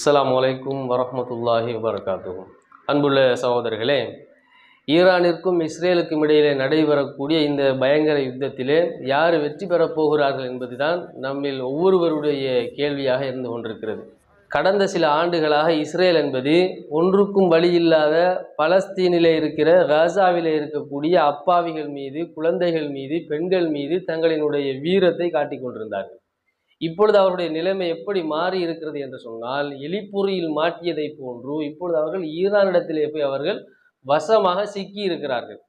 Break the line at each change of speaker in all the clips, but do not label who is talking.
அஸ்லாம் வலைக்கும் வரமத்துல்லாஹி வபரகாத்துஹு. அன்புள்ள சகோதரர்களே ஈரானிற்கும் இஸ்ரேலுக்கும் இடையிலே நடைபெறக்கூடிய இந்த பயங்கர யுத்தத்திலே யார் வெற்றி பெறப் போகிறார்கள் என்பதுதான் நம்மில் ஒவ்வொருவருடைய கேள்வியாக இருந்து கொண்டிருக்கிறது. கடந்த சில ஆண்டுகளாக இஸ்ரேல் என்பது ஒன்றுக்கும் வழி இல்லாத பலஸ்தீனிலே இருக்கிற ராசாவில் இருக்கக்கூடிய அப்பாவிகள் மீது குழந்தைகள் மீது பெண்கள் மீது தங்களினுடைய வீரத்தை காட்டிக் கொண்டிருந்தார்கள். இப்பொழுது அவருடைய நிலைமை எப்படி மாறி இருக்கிறது என்று சொன்னால் எலிப்பொறியில் மாட்டியதை போன்று இப்பொழுது அவர்கள் ஈரானிடத்திலே போய் அவர்கள் வசமாக சிக்கி இருக்கிறார்கள்.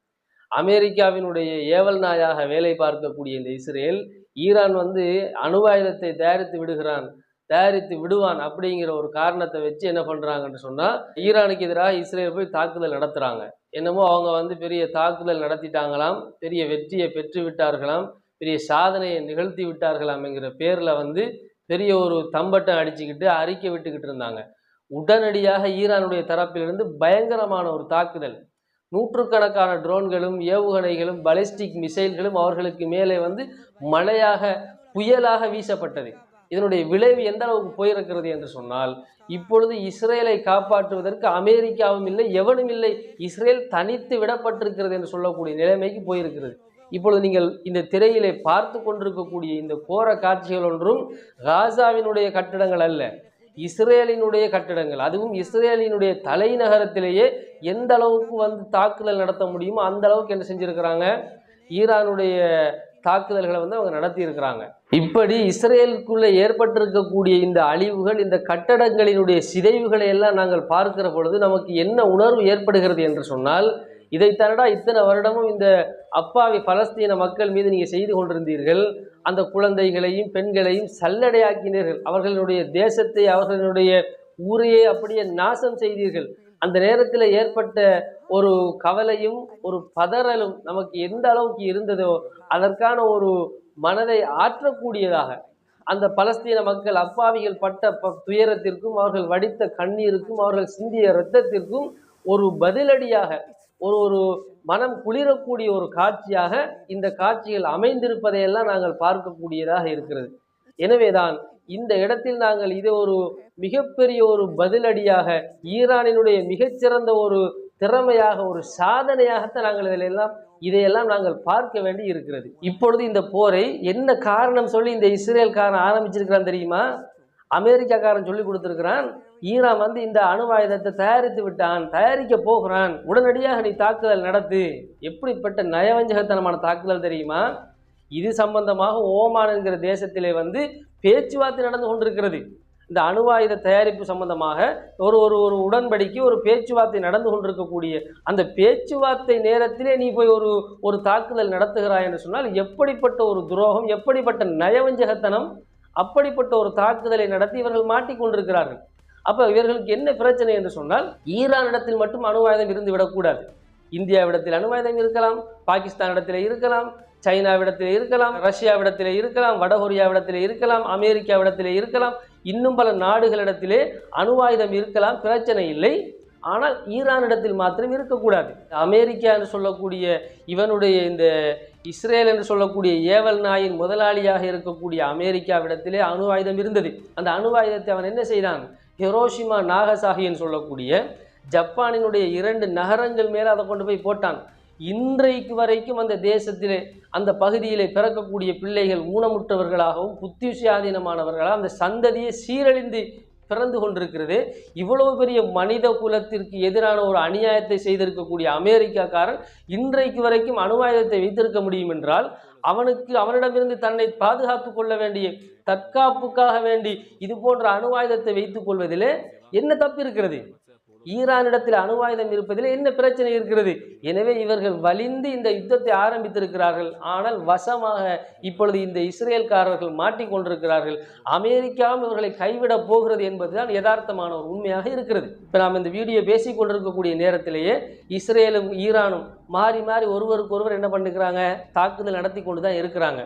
அமெரிக்காவினுடைய ஏவல் நாயாக வேலை பார்க்கக்கூடிய இந்த இஸ்ரேல் ஈரான் வந்து அணுவாயுதத்தை தயாரித்து விடுகிறான் தயாரித்து விடுவான் அப்படிங்கிற ஒரு காரணத்தை வச்சு என்ன பண்ணுறாங்கன்னு சொன்னால் ஈரானுக்கு எதிராக இஸ்ரேல் போய் தாக்குதல் நடத்துகிறாங்க என்னமோ அவங்க வந்து பெரிய தாக்குதல் நடத்திட்டாங்களாம் பெரிய வெற்றியை பெற்று விட்டார்களாம் பெரிய சாதனையை நிகழ்த்தி விட்டார்களாம் என்கிற பேரில் வந்து பெரிய ஒரு தம்பட்டம் அடிச்சுக்கிட்டு அறிக்கை விட்டுக்கிட்டு இருந்தாங்க. உடனடியாக ஈரானுடைய தரப்பிலிருந்து பயங்கரமான ஒரு தாக்குதல். நூற்றுக்கணக்கான ட்ரோன்களும் ஏவுகணைகளும் பலிஸ்டிக் மிசைல்களும் அவர்களுக்கு மேலே வந்து மழையாக புயலாக வீசப்பட்டது. இதனுடைய விளைவு எந்த அளவுக்கு போயிருக்கிறது என்று சொன்னால் இப்பொழுது இஸ்ரேலை காப்பாற்றுவதற்கு அமெரிக்காவும் இல்லை எவனும் இல்லை இஸ்ரேல் தனித்து விடப்பட்டிருக்கிறது என்று சொல்லக்கூடிய நிலைமைக்கு போயிருக்கிறது. இப்பொழுது நீங்கள் இந்த திரையிலே பார்த்து கொண்டிருக்கக்கூடிய இந்த கோர காட்சிகள் ஒன்றும் காசாவினுடைய கட்டிடங்கள் அல்ல இஸ்ரேலினுடைய கட்டிடங்கள். அதுவும் இஸ்ரேலினுடைய தலைநகரத்திலேயே எந்த அளவுக்கு வந்து தாக்குதல் நடத்த முடியுமோ அந்த அளவுக்கு என்ன செஞ்சுருக்கிறாங்க? ஈரானுடைய தாக்குதல்களை வந்து அவங்க நடத்தியிருக்கிறாங்க. இப்படி இஸ்ரேலுக்குள்ளே ஏற்பட்டிருக்கக்கூடிய இந்த அழிவுகள் இந்த கட்டடங்களினுடைய சிதைவுகளை எல்லாம் நாங்கள் பார்க்கிற பொழுது நமக்கு என்ன உணர்வு ஏற்படுகிறது என்று சொன்னால் இதைத்தானடா இத்தனை வருடமும் இந்த அப்பாவி பலஸ்தீன மக்கள் மீது நீங்கள் செய்து கொண்டிருந்தீர்கள். அந்த குழந்தைகளையும் பெண்களையும் சல்லடையாக்கினீர்கள். அவர்களுடைய தேசத்தை அவர்களுடைய ஊரையே அப்படியே நாசம் செய்தீர்கள். அந்த நேரத்தில் ஏற்பட்ட ஒரு கவலையும் ஒரு பதறலும் நமக்கு எந்த அளவுக்கு இருந்ததோ அதற்கான ஒரு மனதை ஆற்றக்கூடியதாக. அந்த பலஸ்தீன மக்கள் அப்பாவிகள் பட்ட ப- துயரத்திற்கும் அவர்கள் வடித்த கண்ணீருக்கும் அவர்கள் சிந்திய இரத்தத்திற்கும் ஒரு பதிலடியாக ஒரு ஒரு மனம் குளிரக்கூடிய ஒரு காட்சியாக இந்த காட்சிகள் அமைந்திருப்பதையெல்லாம் நாங்கள் பார்க்கக்கூடியதாக இருக்கிறது. எனவேதான் இந்த இடத்தில் நாங்கள் இதை ஒரு மிகப்பெரிய ஒரு பதிலடியாக ஈரானினுடைய மிகச்சிறந்த ஒரு திறமையாக ஒரு சாதனையாகத்தான் நாங்கள் இதில் எல்லாம் இதையெல்லாம் நாங்கள் பார்க்க வேண்டி இருக்கிறது. இப்பொழுது இந்த போரை என்ன காரணம் சொல்லி இந்த இஸ்ரேல்காரன் ஆரம்பிச்சிருக்கிறான் தெரியுமா? அமெரிக்காக்காரன் சொல்லி கொடுத்துருக்கிறான் ஈரான் வந்து இந்த அணு ஆயுதத்தை தயாரித்து விட்டான் தயாரிக்க போகிறான் உடனடியாக நீ தாக்குதல் நடத்து. எப்படிப்பட்ட நயவஞ்சகத்தனமான தாக்குதல் தெரியுமா? இது சம்பந்தமாக ஓமான் என்கிற தேசத்திலே வந்து பேச்சுவார்த்தை நடந்து கொண்டிருக்கிறது. இந்த அணு ஆயுத தயாரிப்பு சம்பந்தமாக ஒரு ஒரு ஒரு உடன்படிக்கை ஒரு பேச்சுவார்த்தை நடந்து கொண்டிருக்கக்கூடிய அந்த பேச்சுவார்த்தை நேரத்திலே நீ போய் ஒரு ஒரு தாக்குதல் நடத்துகிறாய் என்று சொன்னால் எப்படிப்பட்ட ஒரு துரோகம் எப்படிப்பட்ட நயவஞ்சகத்தனம் அப்படிப்பட்ட ஒரு தாக்குதலை நடத்தி இவர்கள் மாட்டிக்கொண்டிருக்கிறார்கள் அப்போ இவர்களுக்கு என்ன பிரச்சனை என்று சொன்னால் ஈரானிடத்தில் மட்டும் அணுவாயுதம் இருந்து விடக்கூடாது இந்தியாவிடத்தில் அணுவாயுதம் இருக்கலாம் இருக்கலாம் பாகிஸ்தானிடத்தில் இருக்கலாம் சைனாவிடத்தில் இருக்கலாம் ரஷ்யாவிடத்தில் இருக்கலாம் வடகொரியாவிடத்தில் இருக்கலாம் அமெரிக்காவிடத்தில் இருக்கலாம் இன்னும் பல நாடுகளிடத்திலே அணுவாயுதம் இருக்கலாம் பிரச்சனை இல்லை. ஆனால் ஈரானிடத்தில் மாத்திரம் இருக்கக்கூடாது அமெரிக்கா என்று சொல்லக்கூடிய இவனுடைய இந்த இஸ்ரேல் என்று சொல்லக்கூடிய ஏவல் நாயின் முதலாளியாக இருக்கக்கூடிய அமெரிக்காவிடத்திலே அணு ஆயுதம் இருந்தது. அந்த அணு ஆயுதத்தை அவன் என்ன செய்தான்? ஹிரோஷிமா நாகசாகின்னு சொல்லக்கூடிய ஜப்பானினுடைய இரண்டு நகரங்கள் மேலே அதை கொண்டு போய் போட்டான். இன்றைக்கு வரைக்கும் அந்த தேசத்திலே அந்த பகுதியிலே பிறக்கக்கூடிய பிள்ளைகள் ஊனமுற்றவர்களாகவும் புத்திசுயாதீனமானவர்களாக அந்த சந்ததியை சீரழிந்து பிறந்து கொண்டிருக்கிறது. இவ்வளவு பெரிய மனித குலத்திற்கு எதிரான ஒரு அநியாயத்தை செய்திருக்கக்கூடிய அமெரிக்காக்காரன் இன்றைக்கு வரைக்கும் அணுவாயுதத்தை வைத்திருக்க முடியும் என்றால் அவனுக்கு அவனிடமிருந்து தன்னை பாதுகாத்து கொள்ள வேண்டிய தற்காப்புக்காக வேண்டி இது போன்ற அணுவாயுதத்தை வைத்துக் கொள்வதிலே என்ன தப்பு இருக்கிறது? ஈரானிடத்தில் அணுவாயுதம் இருப்பதில் என்ன பிரச்சனை இருக்கிறது? எனவே இவர்கள் வலிந்து இந்த யுத்தத்தை ஆரம்பித்திருக்கிறார்கள். ஆனால் வசமாக இப்பொழுது இந்த இஸ்ரேல்காரர்கள் மாட்டிக்கொண்டிருக்கிறார்கள். அமெரிக்காவும் இவர்களை கைவிட போகிறது என்பதுதான் யதார்த்தமான ஒரு உண்மையாக இருக்கிறது. இப்போ நாம் இந்த வீடியோ பேசிக் கொண்டிருக்கக்கூடிய நேரத்திலேயே இஸ்ரேலும் ஈரானும் மாறி மாறி ஒருவருக்கு ஒருவர் என்ன பண்ணுகிறாங்க தாக்குதல் நடத்தி கொண்டு தான் இருக்கிறாங்க.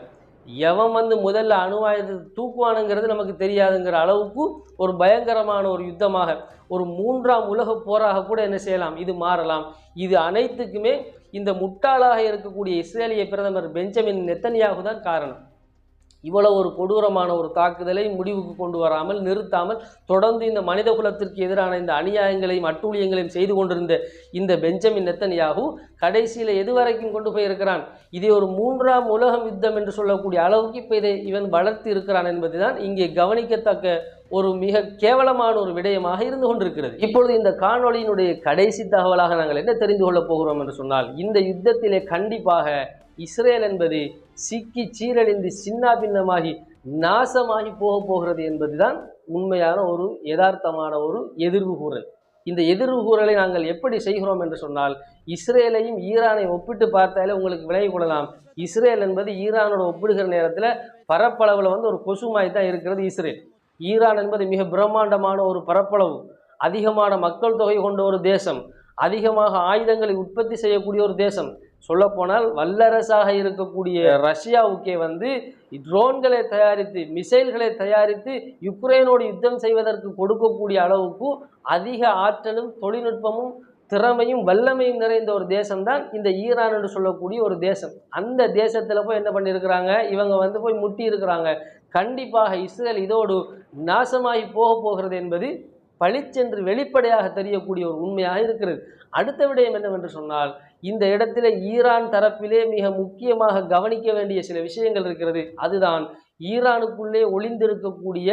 எவன் வந்து முதல்ல அணுவாயுதத்தை தூக்குவானுங்கிறது நமக்கு தெரியாதுங்கிற அளவுக்கு ஒரு பயங்கரமான ஒரு யுத்தமாக ஒரு மூன்றாம் உலக போராக கூட என்ன செய்யலாம்? இது மாறலாம். இது அனைத்துக்குமே இந்த முட்டாளாக இருக்கக்கூடிய இஸ்ரேலிய பிரதமர் பெஞ்சமின் நெத்தன்யாகு தான் காரணம். இவ்வளவு ஒரு கொடூரமான ஒரு தாக்குதலை முடிவுக்கு கொண்டு வராமல் நிறுத்தாமல் தொடர்ந்து இந்த மனித குலத்திற்கு எதிரான இந்த அநியாயங்களையும் அட்டூழியங்களையும் செய்து கொண்டிருந்த இந்த பெஞ்சமின் நெத்தனியாகு கடைசியில் எது வரைக்கும் கொண்டு போயிருக்கிறான்? இதை ஒரு மூன்றாம் உலகம் யுத்தம் என்று சொல்லக்கூடிய அளவுக்கு இப்போ இதை இவன் வளர்த்து இருக்கிறான் என்பதுதான் இங்கே கவனிக்கத்தக்க ஒரு மிக கேவலமான ஒரு விடயமாக இருந்து கொண்டிருக்கிறது. இப்பொழுது இந்த காணொளியினுடைய கடைசி தகவலாக நாங்கள் என்ன தெரிந்து கொள்ளப் போகிறோம் என்று சொன்னால் இந்த யுத்தத்திலே கண்டிப்பாக இஸ்ரேல் என்பது சிக்கி சீரழிந்து சின்னா பின்னமாகி நாசமாகி போக போகிறது என்பதுதான் உண்மையான ஒரு யதார்த்தமான ஒரு எதிர்வு கூறல். இந்த எதிர்வு கூறலை நாங்கள் எப்படி செய்கிறோம் என்று சொன்னால் இஸ்ரேலையும் ஈரானை ஒப்பிட்டு பார்த்தாலே உங்களுக்கு விலகி கொள்ளலாம். இஸ்ரேல் என்பது ஈரானோட ஒப்பிடுகிற நேரத்தில் பரப்பளவில் வந்து ஒரு கொசுமாய் தான் இருக்கிறது இஸ்ரேல். ஈரான் என்பது மிக பிரம்மாண்டமான ஒரு பரப்பளவு. அதிகமான மக்கள் தொகை கொண்ட ஒரு தேசம். அதிகமாக ஆயுதங்களை உற்பத்தி செய்யக்கூடிய ஒரு தேசம். சொல்லப்போனால் வல்லரசாக இருக்கக்கூடிய ரஷ்யாவுக்கே வந்து ட்ரோன்களை தயாரித்து மிசைல்களை தயாரித்து யுக்ரைனோடு யுத்தம் செய்வதற்கு கொடுக்கக்கூடிய அளவுக்கு அதிக ஆற்றலும் தொழில்நுட்பமும் திறமையும் வல்லமையும் நிறைந்த ஒரு தேசம்தான் இந்த ஈரான் என்று சொல்லக்கூடிய ஒரு தேசம். அந்த தேசத்தில் போய் என்ன பண்ணியிருக்கிறாங்க இவங்க வந்து போய் முட்டி இருக்கிறாங்க. கண்டிப்பாக இஸ்ரேல் இதோடு நாசமாகி போக போகிறது என்பது பளிச்சென்று வெளிப்படையாக தெரியக்கூடிய ஒரு உண்மையாக இருக்கிறது. அடுத்த விடயம் என்னவென்று சொன்னால் இந்த இடத்துல ஈரான் தரப்பிலே மிக முக்கியமாக கவனிக்க வேண்டிய சில விஷயங்கள் இருக்கிறது. அதுதான் ஈரானுக்குள்ளே ஒளிந்திருக்கக்கூடிய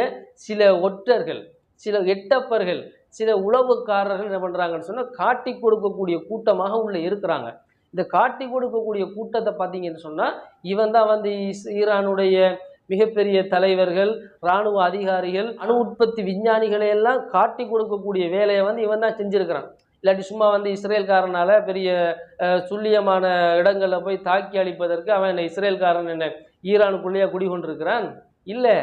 சில ஒற்றர்கள் சில எட்டப்பர்கள் சில உளவுக்காரர்கள் என்ன பண்ணுறாங்கன்னு சொன்னால் காட்டி கொடுக்கக்கூடிய கூட்டமாக உள்ளே இருக்கிறாங்க. இந்த காட்டி கொடுக்கக்கூடிய கூட்டத்தை பார்த்தீங்கன்னு சொன்னால் இவன் தான் வந்து ஈரானுடைய மிகப்பெரிய தலைவர்கள் இராணுவ அதிகாரிகள் அணு உற்பத்தி விஞ்ஞானிகளை எல்லாம் காட்டி கொடுக்கக்கூடிய வேலையை வந்து இவன் தான் செஞ்சுருக்கிறான். இல்லாட்டி சும்மா வந்து இஸ்ரேல்காரனால் பெரிய சுல்லியமான இடங்களில் போய் தாக்கி அழிப்பதற்கு அவன் என்ன இஸ்ரேல்காரன் என்ன ஈரானுக்குள்ளேயே குடிகொண்டிருக்கிறான். இல்லை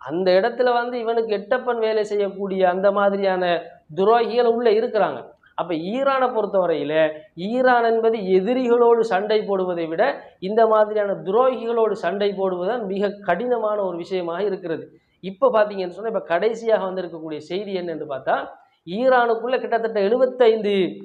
அந்த இடத்துல வந்து இவனுக்கு எட்டப்பன் வேலை செய்யக்கூடிய அந்த மாதிரியான துரோகிகள் உள்ளே இருக்கிறாங்க. அப்போ ஈரானை பொறுத்தவரையில் ஈரான் என்பது எதிரிகளோடு சண்டை போடுவதை விட இந்த மாதிரியான துரோகிகளோடு சண்டை போடுவதுதான் மிக கடினமான ஒரு விஷயமாக இருக்கிறது. இப்போ பார்த்தீங்கன்னு சொன்னால் இப்போ கடைசியாக வந்திருக்கக்கூடிய செய்தி என்னென்னு பார்த்தா ஈரானுக்குள்ள கிட்டத்தட்ட எழுபத்தைந்து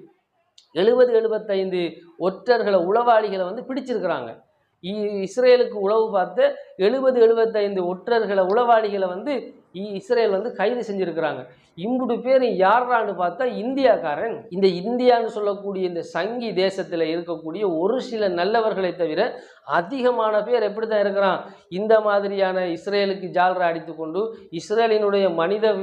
எழுபது எழுபத்தைந்து ஒற்றர்களை உளவாளிகளை வந்து பிடிச்சிருக்கிறாங்க. இ- இஸ்ரேலுக்கு உளவு பார்த்து எழுபது எழுபத்தைந்து ஒற்றர்களை உளவாளிகளை வந்து இஸ்ரேல் வந்து கைது செஞ்சுருக்கிறாங்க. இம்புடு பேர் யாரான்னு பார்த்தா இந்தியாக்காரன். இந்த இந்தியான்னு சொல்லக்கூடிய இந்த சங்கி தேசத்தில் இருக்கக்கூடிய ஒரு சில நல்லவர்களை தவிர அதிகமான பேர் எப்படி தான் இருக்கிறான்? இந்த மாதிரியான இஸ்ரேலுக்கு ஜால்ரா அடித்து கொண்டு இஸ்ரேலினுடைய மனித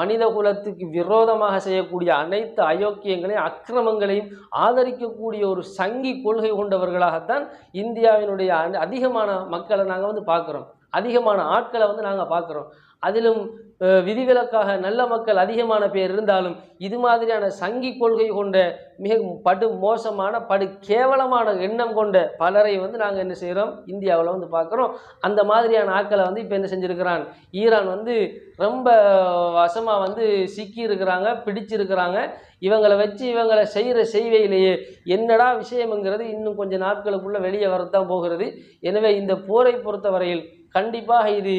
மனித குலத்துக்கு விரோதமாக செய்யக்கூடிய அனைத்து அயோக்கியங்களையும் அக்கிரமங்களையும் ஆதரிக்கக்கூடிய ஒரு சங்கி கொள்கை கொண்டவர்களாகத்தான் இந்தியாவினுடைய அதிகமான மக்களை நாங்கள் வந்து பார்க்குறோம். அதிகமான ஆட்களை வந்து நாங்கள் பார்க்குறோம். அதிலும் விதிவிலக்காக நல்ல மக்கள் அதிகமான பேர் இருந்தாலும் இது மாதிரியான சங்கி கொள்கை கொண்ட மிக படு மோசமான படு கேவலமான எண்ணம் கொண்ட பலரை வந்து நாங்கள் என்ன செய்கிறோம் இந்தியாவில் வந்து பார்க்குறோம் அந்த மாதிரியான ஆட்களை வந்து இப்போ என்ன செஞ்சுருக்கிறான்? ஈரான் வந்து ரொம்ப வசமாக வந்து சிக்கி இருக்கிறாங்க பிடிச்சிருக்கிறாங்க. இவங்களை வச்சு இவங்களை செய்கிற செய்வையிலேயே என்னடா விஷயம்ங்கிறது இன்னும் கொஞ்சம் நாட்களுக்குள்ளே வெளியே வரத்தான் போகிறது. எனவே இந்த போரை பொறுத்தவரையில் கண்டிப்பாக இது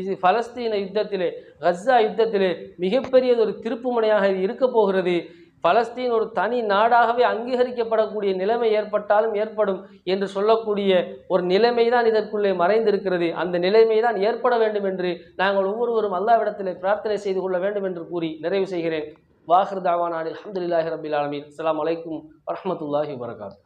இது பலஸ்தீன யுத்தத்திலே கஸ்ஸா யுத்தத்திலே மிகப்பெரியதொரு திருப்புமுனையாக இது இருக்க போகிறது. பலஸ்தீன் ஒரு தனி நாடாகவே அங்கீகரிக்கப்படக்கூடிய நிலைமை ஏற்பட்டாலும் ஏற்படும் என்று சொல்லக்கூடிய ஒரு நிலைமை தான் இதற்குள்ளே மறைந்திருக்கிறது. அந்த நிலைமை தான் ஏற்பட வேண்டும் என்று நாங்கள் ஒவ்வொருவரும் அல்லாவிடத்தில் பிரார்த்தனை செய்து கொள்ள வேண்டும் என்று கூறி நிறைவு செய்கிறேன். வாஹர் தாவானானில் அஹமதுல்லாஹி ரபில் ஆலமீன். அஸ்ஸலாமு அலைக்கும் வரமத்துல்லாஹி வபரகாத்து